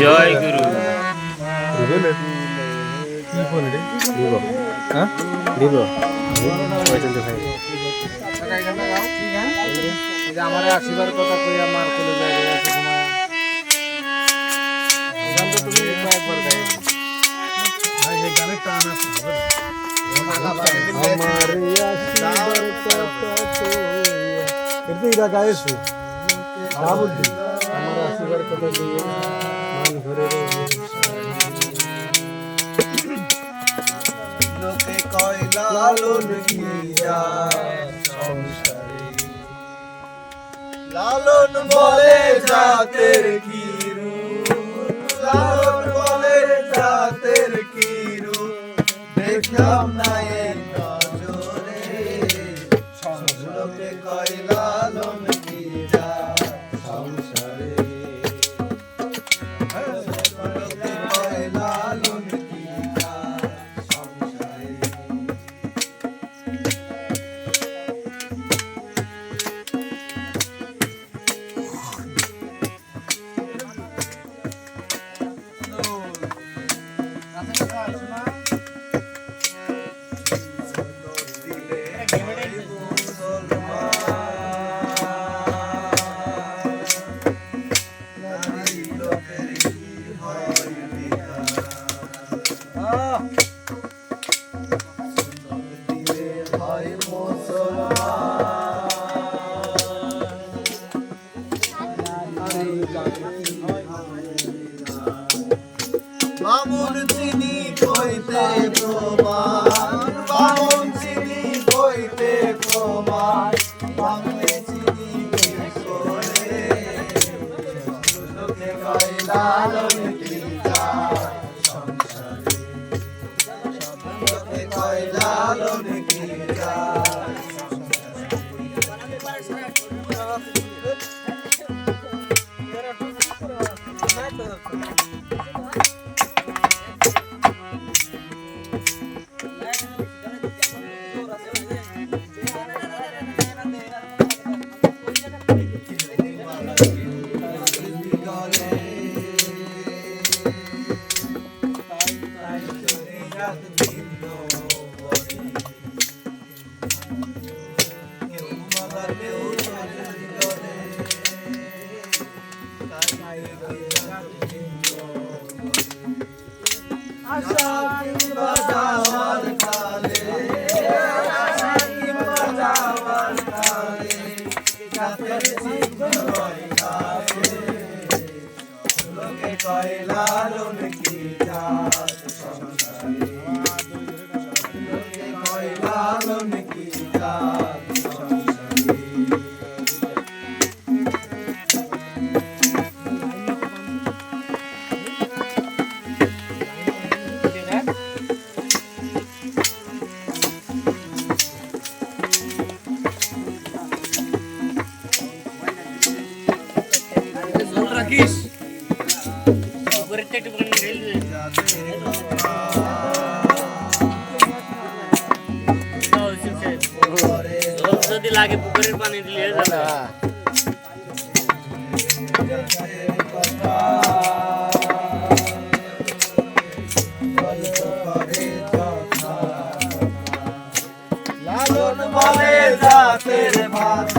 জয় গুরু। আমার আসিবার কথা কই আমার চলে যায় গান তুমি কয়েকবার গাই ভাই টান আছে আমার আসিবার কথা এটা আমার দিয়ে লালন সংসারে। বলে জাতের কি লালন বলে জাতের কি রূপ দেখলাম না এই নজরে। লোকে কয়, লালন কইতে প্রমাণ বামুন চিনি কইতে প্রমাণ বামুনে চিনি যায় বাজাওয়ার কাছে লোকে কি জাত সংসারে রাখিস উপরেরটা একটু রেলওয়ে যদি লাগে পুকুরের পানি দিলে হয়ে যাবে লালন বলে জাতের ভাতা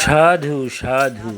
সাধু সাধু।